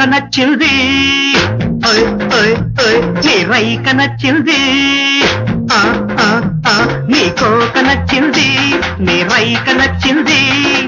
రైక నచ్చింది. నీ రైక నచ్చింది. నీకోక నచ్చింది. నీ రైక నచ్చింది.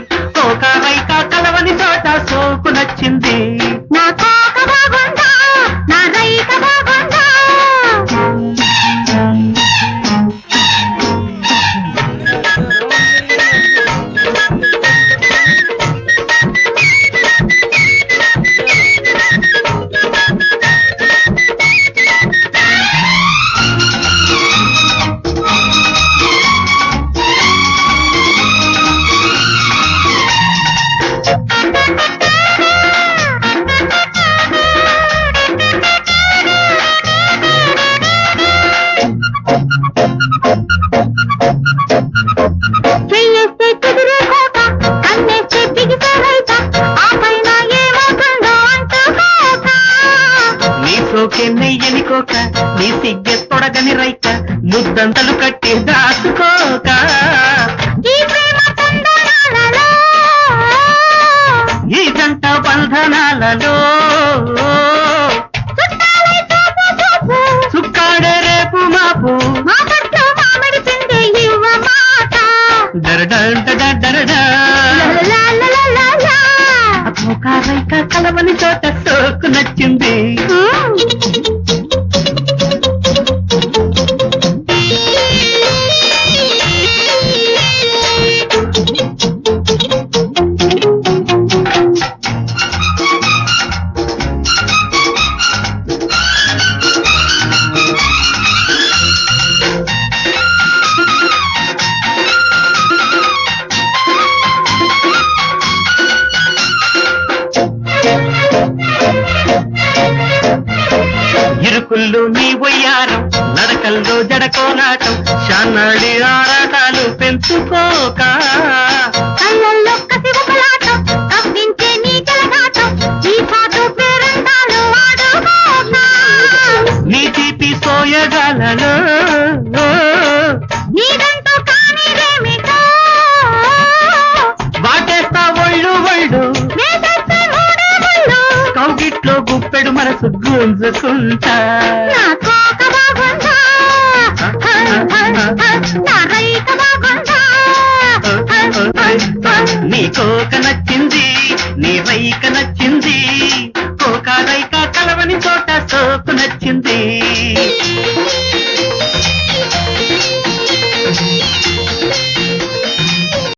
నీ సిగ్గే తొడగని రైక ముద్దంతలు కట్టి దాచుకోక. ఈ బంధనాలలో. చుక్కాడే రేపు మాపు. కలవని చోట సోకు నచ్చింది. ఇరుకుల్లో నీ ఒయ్యారం నడకల్లో జడకోలాటం షాన్నాడి ఆరాటాలు పెంచుకోకా మనసు గుంజుకుంటా నీ కోక నచ్చింది నీ వైక